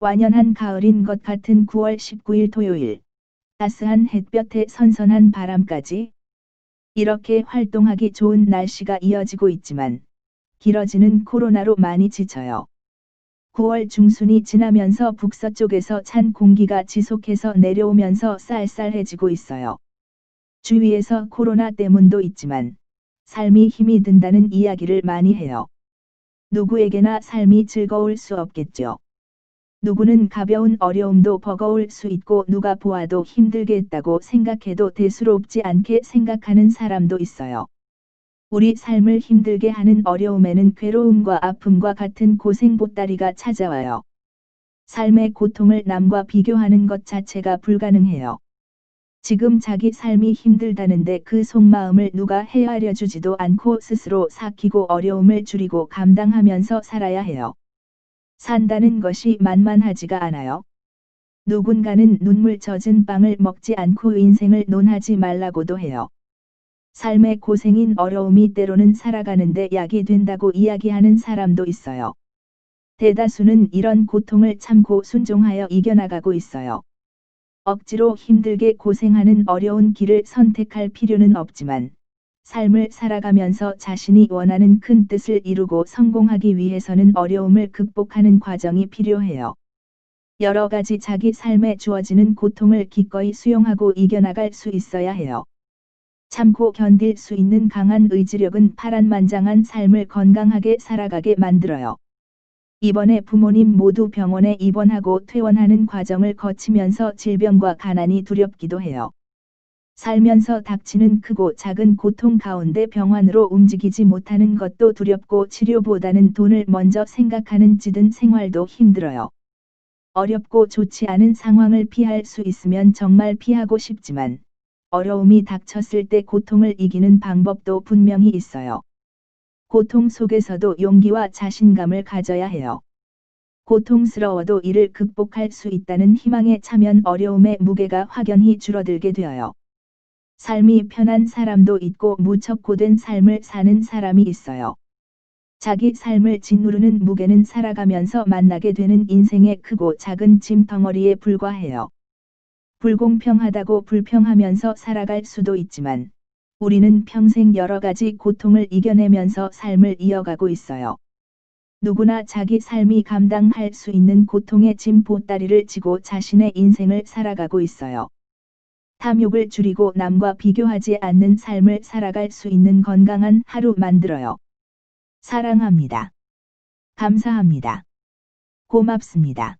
완연한 가을인 것 같은 9월 19일 토요일. 따스한 햇볕에 선선한 바람까지 이렇게 활동하기 좋은 날씨가 이어지고 있지만 길어지는 코로나로 많이 지쳐요. 9월 중순이 지나면서 북서쪽에서 찬 공기가 지속해서 내려오면서 쌀쌀해지고 있어요. 주위에서 코로나 때문도 있지만 삶이 힘이 든다는 이야기를 많이 해요. 누구에게나 삶이 즐거울 수 없겠죠. 누구는 가벼운 어려움도 버거울 수 있고 누가 보아도 힘들겠다고 생각해도 대수롭지 않게 생각하는 사람도 있어요. 우리 삶을 힘들게 하는 어려움에는 괴로움과 아픔과 같은 고생 보따리가 찾아와요. 삶의 고통을 남과 비교하는 것 자체가 불가능해요. 지금 자기 삶이 힘들다는데 그 속마음을 누가 헤아려 주지도 않고 스스로 삭히고 어려움을 줄이고 감당하면서 살아야 해요. 산다는 것이 만만하지가 않아요. 누군가는 눈물 젖은 빵을 먹지 않고 인생을 논하지 말라고도 해요. 삶의 고생인 어려움이 때로는 살아가는데 약이 된다고 이야기하는 사람도 있어요. 대다수는 이런 고통을 참고 순종하여 이겨나가고 있어요. 억지로 힘들게 고생하는 어려운 길을 선택할 필요는 없지만, 삶을 살아가면서 자신이 원하는 큰 뜻을 이루고 성공하기 위해서는 어려움을 극복하는 과정이 필요해요. 여러 가지 자기 삶에 주어지는 고통을 기꺼이 수용하고 이겨나갈 수 있어야 해요. 참고 견딜 수 있는 강한 의지력은 파란만장한 삶을 건강하게 살아가게 만들어요. 이번에 부모님 모두 병원에 입원하고 퇴원하는 과정을 거치면서 질병과 가난이 두렵기도 해요. 살면서 닥치는 크고 작은 고통 가운데 병원으로 움직이지 못하는 것도 두렵고 치료보다는 돈을 먼저 생각하는 찌든 생활도 힘들어요. 어렵고 좋지 않은 상황을 피할 수 있으면 정말 피하고 싶지만 어려움이 닥쳤을 때 고통을 이기는 방법도 분명히 있어요. 고통 속에서도 용기와 자신감을 가져야 해요. 고통스러워도 이를 극복할 수 있다는 희망에 차면 어려움의 무게가 확연히 줄어들게 되어요. 삶이 편한 사람도 있고 무척 고된 삶을 사는 사람이 있어요. 자기 삶을 짓누르는 무게는 살아가면서 만나게 되는 인생의 크고 작은 짐 덩어리에 불과해요. 불공평하다고 불평하면서 살아갈 수도 있지만 우리는 평생 여러 가지 고통을 이겨내면서 삶을 이어가고 있어요. 누구나 자기 삶이 감당할 수 있는 고통의 짐 보따리를 지고 자신의 인생을 살아가고 있어요. 탐욕을 줄이고 남과 비교하지 않는 삶을 살아갈 수 있는 건강한 하루 만들어요. 사랑합니다. 감사합니다. 고맙습니다.